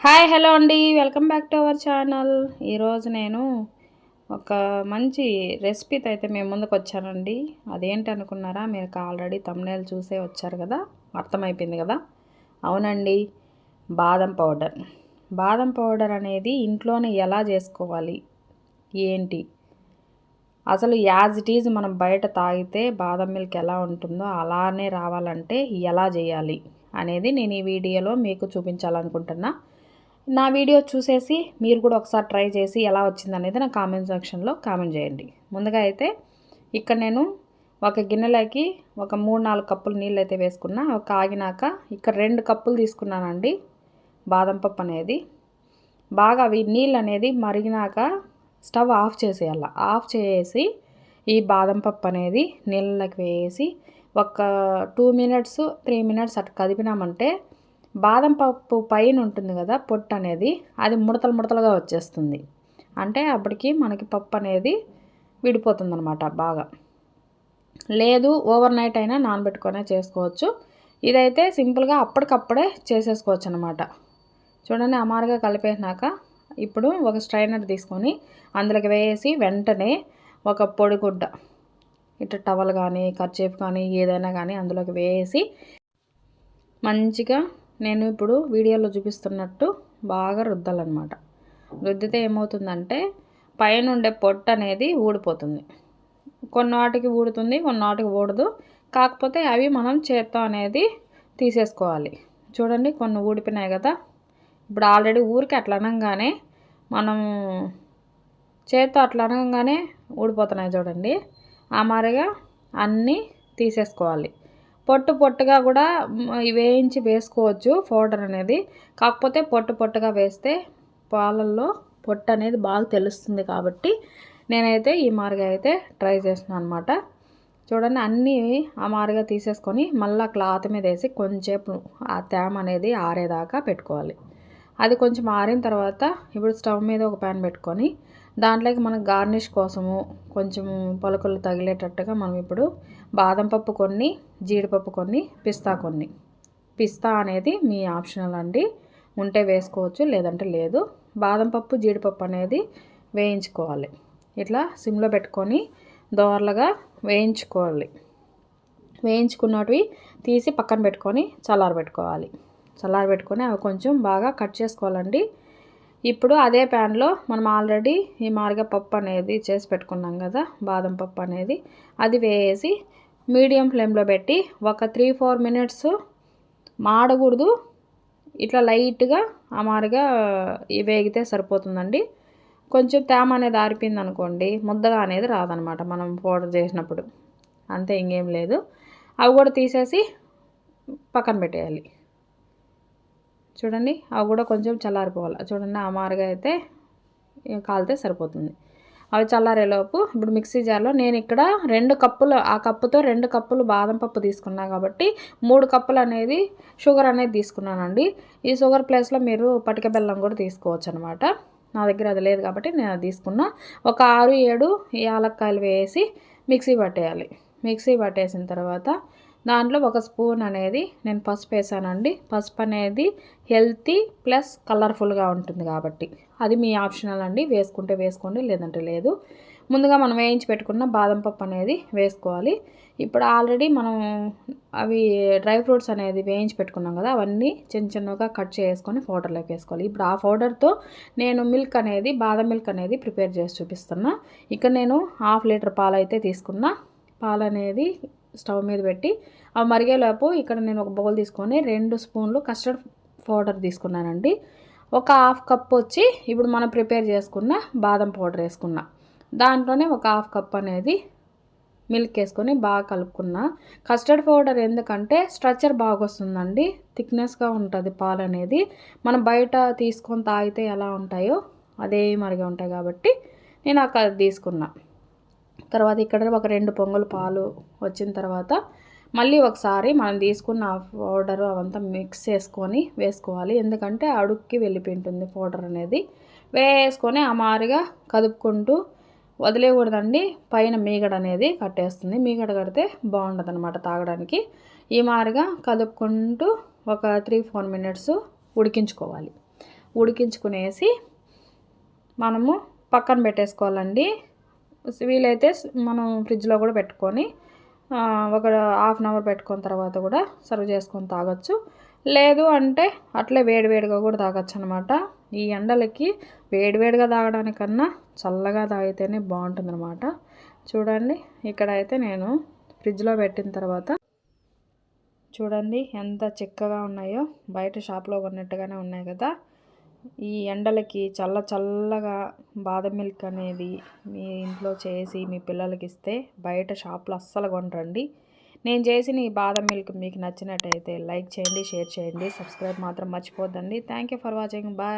Hi hello అండి. Welcome back to our channel. ఈరోజు నేను ఒక మంచి రెసిపీతో అయితే మేము ముందుకు వచ్చానండి. అదేంటి అనుకున్నారా? మీరు ఆల్రెడీ తమ్నేలు చూసే వచ్చారు కదా? అర్థమైపోయింది కదా? అవునండి బాదం పౌడర్. బాదం పౌడర్ అనేది ఇంట్లోనే ఎలా చేసుకోవాలి? ఏంటి? అసలు యాజ్ ఇట్ ఈజ్ మనం బయట తాగితే బాదం మిల్క్ ఎలా ఉంటుందో అలానే రావాలంటే ఎలా చేయాలి అనేది నేను ఈ వీడియోలో మీకు చూపించాలనుకుంటున్నా. నా వీడియో చూసేసి మీరు కూడా ఒకసారి ట్రై చేసి ఎలా వచ్చిందనేది నా కామెంట్ సెక్షన్లో కామెంట్ చేయండి. ముందుగా అయితే ఇక్కడ నేను ఒక గిన్నెలోకి ఒక మూడు నాలుగు కప్పులు నీళ్ళు అయితే వేసుకున్నా. ఒక ఆగినాక ఇక్కడ రెండు కప్పులు తీసుకున్నానండి బాదం పప్పు అనేది. బాగా అవి నీళ్ళు అనేది మరిగినాక స్టవ్ ఆఫ్ చేసేయాల. ఆఫ్ చేసి ఈ బాదం పప్పు అనేది నీళ్ళకి వేసి ఒక టూ మినిట్స్ త్రీ మినిట్స్ అటు కదిపినామంటే బాదం పప్పు పైన ఉంటుంది కదా పొట్టు అనేది అది ముడతలు ముడతలుగా వచ్చేస్తుంది. అంటే అప్పటికి మనకి పప్పు అనేది విడిపోతుంది అనమాట బాగా. లేదు ఓవర్ నైట్ అయినా నానబెట్టుకునే చేసుకోవచ్చు. ఇదైతే సింపుల్గా అప్పటికప్పుడే చేసేసుకోవచ్చు అనమాట చూడండి అమారుగా కలిపేసినాక ఇప్పుడు ఒక స్ట్రైనర్ తీసుకొని అందులోకి వేసి వెంటనే ఒక పొడిగుడ్డ ఇట్లా టవల్ కానీ కర్చీఫ్ కానీ ఏదైనా కానీ అందులోకి వేసి మంచిగా నేను ఇప్పుడు వీడియోలో చూపిస్తున్నట్టు బాగా రుద్దాలన్నమాట. రుద్దితే ఏమవుతుందంటే పైన ఉండే పొట్టు అనేది ఊడిపోతుంది. కొన్ని వాటికి ఊడుతుంది కొన్ని వాటికి ఊడదు. కాకపోతే అవి మనం చేత్తో అనేది తీసేసుకోవాలి. చూడండి కొన్ని ఊడిపోయినాయి కదా. ఇప్పుడు ఆల్రెడీ ఊరికి అట్లా అనగానే మనం చేత్తో అట్లా అనగానే ఊడిపోతున్నాయి చూడండి. ఆ మారిగా అన్నీ తీసేసుకోవాలి. పొట్టు పొట్టుగా కూడా వేయించి వేసుకోవచ్చు పౌడర్ అనేది. కాకపోతే పొట్టు పొట్టుగా వేస్తే పాలల్లో పొట్టు అనేది బాగా తెలుస్తుంది కాబట్టి నేనైతే ఈ మార్గ అయితే ట్రై చేసిన అనమాట చూడండి అన్నీ ఆ మార్గ తీసేసుకొని మళ్ళీ క్లాత్ మీద వేసి కొంచెంసేపు ఆ తేమ అనేది ఆరేదాకా పెట్టుకోవాలి. అది కొంచెం ఆరిన తర్వాత ఇప్పుడు స్టవ్ మీద ఒక ప్యాన్ పెట్టుకొని దాంట్లోకి మనం గార్నిష్ కోసము కొంచెం పలుకులు తగిలేటట్టుగా మనం ఇప్పుడు బాదం పప్పు కొన్ని జీడిపప్పు కొన్ని పిస్తా కొన్ని. పిస్తా అనేది మీ ఆప్షనల్ అండి. ఉంటే వేసుకోవచ్చు లేదంటే లేదు. బాదం పప్పు జీడిపప్పు అనేది వేయించుకోవాలి. ఇట్లా సిమ్లో పెట్టుకొని దోరలుగా వేయించుకోవాలి. వేయించుకున్నవి తీసి పక్కన పెట్టుకొని చల్లారబెట్టుకోవాలి. చల్లారబెట్టుకొని అవి కొంచెం బాగా కట్ చేసుకోవాలండి. ఇప్పుడు అదే ప్యాన్లో మనం ఆల్రెడీ ఈ మార్గపప్పు అనేది చేసి పెట్టుకున్నాం కదా బాదం పప్పు అనేది. అది వేసి మీడియం ఫ్లేమ్లో పెట్టి ఒక త్రీ ఫోర్ మినిట్స్ మాడకూడదు. ఇట్లా లైట్గా ఆ మారుగా వేగితే సరిపోతుందండి. కొంచెం తేమ అనేది ఆరిపోయింది అనుకోండి ముద్దగా అనేది రాదనమాట మనం పౌడర్ చేసినప్పుడు. అంతే ఇంకేం లేదు. అవి కూడా తీసేసి పక్కన పెట్టేయాలి. చూడండి అవి కూడా కొంచెం చల్లారిపోవాలి. చూడండి ఆ మారుగా అయితే కాలితే సరిపోతుంది. అవి చల్లారేలోపు ఇప్పుడు మిక్సీ జార్లో నేను ఇక్కడ రెండు కప్పులు ఆ కప్పుతో రెండు కప్పులు బాదం పప్పు తీసుకున్నాను కాబట్టి మూడు కప్పులు అనేది షుగర్ అనేది తీసుకున్నానండి. ఈ షుగర్ ప్లేస్లో మీరు పటిక బెల్లం కూడా తీసుకోవచ్చు అనమాట నా దగ్గర అది లేదు కాబట్టి నేను అది తీసుకున్నా. ఒక ఆరు ఏడు యాలక్కాయలు వేసి మిక్సీ పట్టేయాలి. మిక్సీ పట్టేసిన తర్వాత దాంట్లో ఒక స్పూన్ అనేది నేను పసుపు వేసానండి. పసుపు అనేది హెల్తీ ప్లస్ కలర్ఫుల్గా ఉంటుంది కాబట్టి. అది మీ ఆప్షనల్ అండి. వేసుకుంటే వేసుకోండి లేదంటే లేదు. ముందుగా మనం వేయించి పెట్టుకున్న బాదం పప్పు అనేది వేసుకోవాలి. ఇప్పుడు ఆల్రెడీ మనం అవి డ్రై ఫ్రూట్స్ అనేది వేయించి పెట్టుకున్నాం కదా అవన్నీ చిన్న చిన్నగా కట్ చేసుకొని పౌడర్లోకి వేసుకోవాలి. ఇప్పుడు ఆ పౌడర్తో నేను మిల్క్ అనేది బాదం మిల్క్ అనేది ప్రిపేర్ చేసి చూపిస్తున్నా. ఇక్కడ నేను హాఫ్ లీటర్ పాలు అయితే తీసుకున్నా. పాలు అనేది స్టవ్ మీద పెట్టి అవి మరిగేలోపు ఇక్కడ నేను ఒక బౌల్ తీసుకొని రెండు స్పూన్లు కస్టర్డ్ పౌడర్ తీసుకున్నానండి. ఒక హాఫ్ కప్ వచ్చి ఇప్పుడు మనం ప్రిపేర్ చేసుకున్న బాదం పౌడర్ వేసుకున్నా. దాంట్లోనే ఒక హాఫ్ కప్ అనేది మిల్క్ వేసుకొని బాగా కలుపుకున్నా. కస్టర్డ్ పౌడర్ ఎందుకంటే స్ట్రక్చర్ బాగా వస్తుందండి థిక్నెస్గా ఉంటుంది పాలు అనేది. మనం బయట తీసుకొని తాగితే ఎలా ఉంటాయో అదే మరిగా ఉంటాయి కాబట్టి నేను అక్కడ తీసుకున్నా. తర్వాత ఇక్కడ ఒక రెండు పొంగులు పాలు వచ్చిన తర్వాత మళ్ళీ ఒకసారి మనం తీసుకున్న పౌడర్ అవంతా మిక్స్ చేసుకొని వేసుకోవాలి. ఎందుకంటే అడుక్కి వెళ్ళిపోయింటుంది పౌడర్ అనేది. వేసుకొని ఆ కదుపుకుంటూ వదిలేయకూడదండి. పైన మీగడ అనేది కట్టేస్తుంది. మీగడ కడితే బాగుండదు అనమాట తాగడానికి. ఈ మారిగా కదుపుకుంటూ ఒక త్రీ ఫోర్ మినిట్స్ ఉడికించుకోవాలి. ఉడికించుకునేసి మనము పక్కన పెట్టేసుకోవాలండి. వీలైతే మనం ఫ్రిడ్జ్లో కూడా పెట్టుకొని ఒక హాఫ్ అన్ అవర్ పెట్టుకున్న తర్వాత కూడా సర్వ్ చేసుకొని తాగొచ్చు. లేదు అంటే అట్లే వేడివేడిగా కూడా తాగొచ్చు అనమాట ఈ ఎండలకి వేడివేడిగా తాగడానికన్నా చల్లగా తాగితేనే బాగుంటుంది అనమాట చూడండి ఇక్కడ అయితే నేను ఫ్రిడ్జ్లో పెట్టిన తర్వాత చూడండి ఎంత చిక్కగా ఉన్నాయో. బయట షాప్లో కొన్నట్టుగానే ఉన్నాయి కదా. ఈ ఎండలకి చల్ల చల్లగా బాదం మిల్క్ అనేది మీ ఇంట్లో చేసి మీ పిల్లలకి ఇస్తే బయట షాప్లో అస్సలు కొనరండి. నేను చేసిన ఈ బాదం మిల్క్ మీకు నచ్చినట్టయితే లైక్ చేయండి షేర్ చేయండి సబ్స్క్రైబ్ మాత్రం మర్చిపోద్దండి. Thank for watching. బాయ్.